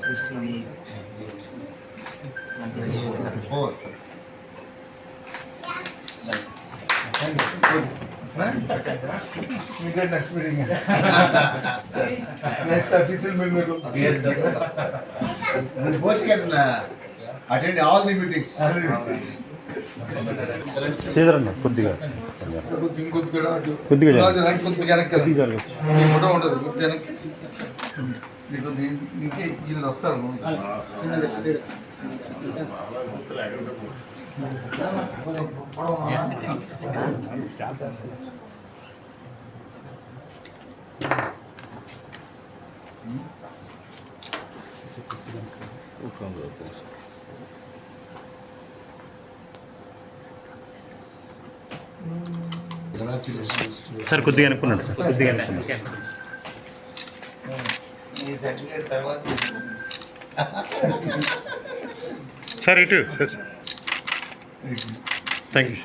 Sixteen eight four next meeting next official meeting Both can uh, attend all the meetings. శ్రీధరన్న కొద్దిగా ఇంకొద్దిగా అటు కొద్దిగా జరగండి. రాజు నాకు కొద్దిగా వెనక్కి కొద్దిగా జరగండి. మీ ఫోటో ఉంటుంది కొద్దిగా వెనక్కి మీకు దీ- ఇంకే వీళ్ళు వస్తారు. సార్ కొద్దిగా అనుకున్నాడు. సార్ కొద్దిగా అనుకున్నాడు. ఈ సర్టిఫికేట్ తర్వాత. సార్ ఇటు థ్యాంక్ యూ